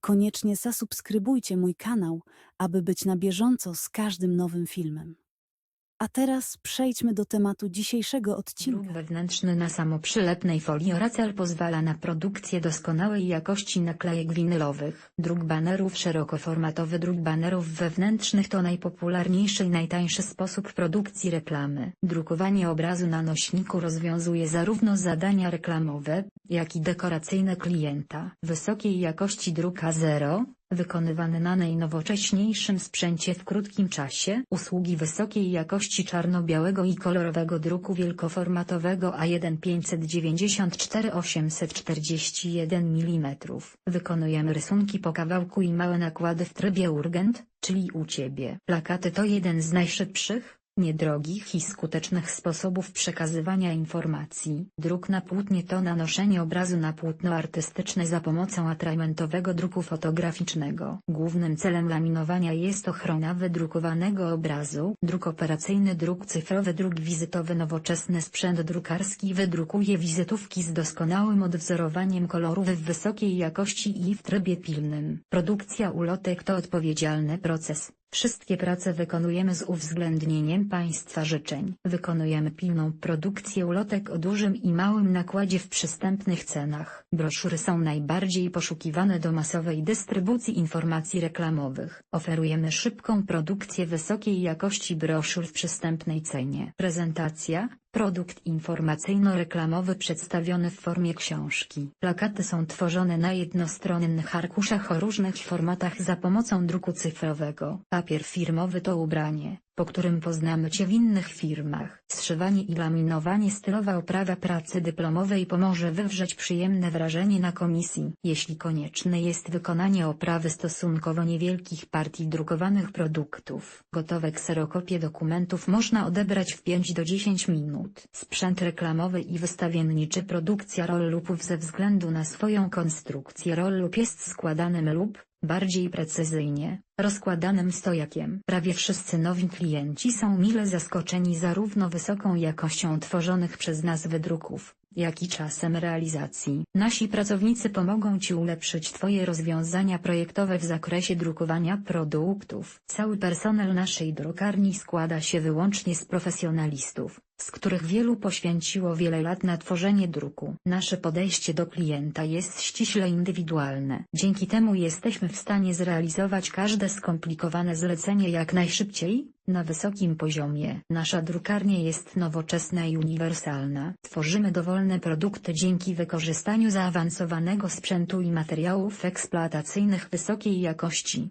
koniecznie zasubskrybujcie mój kanał, aby być na bieżąco z każdym nowym filmem. A teraz przejdźmy do tematu dzisiejszego Druk odcinka. wewnętrzny na samoprzylepnej folii Oracal pozwala na produkcję doskonałej jakości naklejek winylowych. Druk banerów szerokoformatowy Druk banerów wewnętrznych to najpopularniejszy i najtańszy sposób produkcji reklamy. Drukowanie obrazu na nośniku rozwiązuje zarówno zadania reklamowe, jak i dekoracyjne klienta. Wysokiej jakości druk A0, wykonywany na najnowocześniejszym sprzęcie w krótkim czasie, usługi wysokiej jakości czarno-białego i kolorowego druku wielkoformatowego A1 594 841 mm. Wykonujemy rysunki po kawałku i małe nakłady w trybie urgent, czyli u Ciebie. Plakaty to jeden z najszybszych, niedrogich i skutecznych sposobów przekazywania informacji. Druk na płótnie to nanoszenie obrazu na płótno artystyczne za pomocą atramentowego druku fotograficznego. Głównym celem laminowania jest ochrona wydrukowanego obrazu. Druk operacyjny Druk cyfrowy Druk wizytowy Nowoczesny sprzęt drukarski wydrukuje wizytówki z doskonałym odwzorowaniem kolorów w wysokiej jakości i w trybie pilnym. Produkcja ulotek to odpowiedzialny proces. Wszystkie prace wykonujemy z uwzględnieniem Państwa życzeń. Wykonujemy pilną produkcję ulotek o dużym i małym nakładzie w przystępnych cenach. Broszury są najbardziej poszukiwane do masowej dystrybucji informacji reklamowych. Oferujemy szybką produkcję wysokiej jakości broszur w przystępnej cenie. Prezentacja Produkt informacyjno-reklamowy przedstawiony w formie książki. Plakaty są tworzone na jednostronnych arkuszach o różnych formatach za pomocą druku cyfrowego. Papier firmowy to ubranie, po którym poznamy Cię w innych firmach. Zszywanie i laminowanie stylowa oprawa pracy dyplomowej pomoże wywrzeć przyjemne wrażenie na komisji. Jeśli konieczne jest wykonanie oprawy stosunkowo niewielkich partii drukowanych produktów, gotowe kserokopie dokumentów można odebrać w 5 do 10 minut. Sprzęt reklamowy i wystawienniczy produkcja roll-upów ze względu na swoją konstrukcję roll-up jest składanym lub, bardziej precyzyjnie, rozkładanym stojakiem. Prawie wszyscy nowi klienci są mile zaskoczeni zarówno wysoką jakością tworzonych przez nas wydruków, jak i czasem realizacji. Nasi pracownicy pomogą Ci ulepszyć Twoje rozwiązania projektowe w zakresie drukowania produktów. Cały personel naszej drukarni składa się wyłącznie z profesjonalistów, z których wielu poświęciło wiele lat na tworzenie druku. Nasze podejście do klienta jest ściśle indywidualne. Dzięki temu jesteśmy w stanie zrealizować każde skomplikowane zlecenie jak najszybciej, na wysokim poziomie. Nasza drukarnia jest nowoczesna i uniwersalna. Tworzymy dowolne produkty dzięki wykorzystaniu zaawansowanego sprzętu i materiałów eksploatacyjnych wysokiej jakości.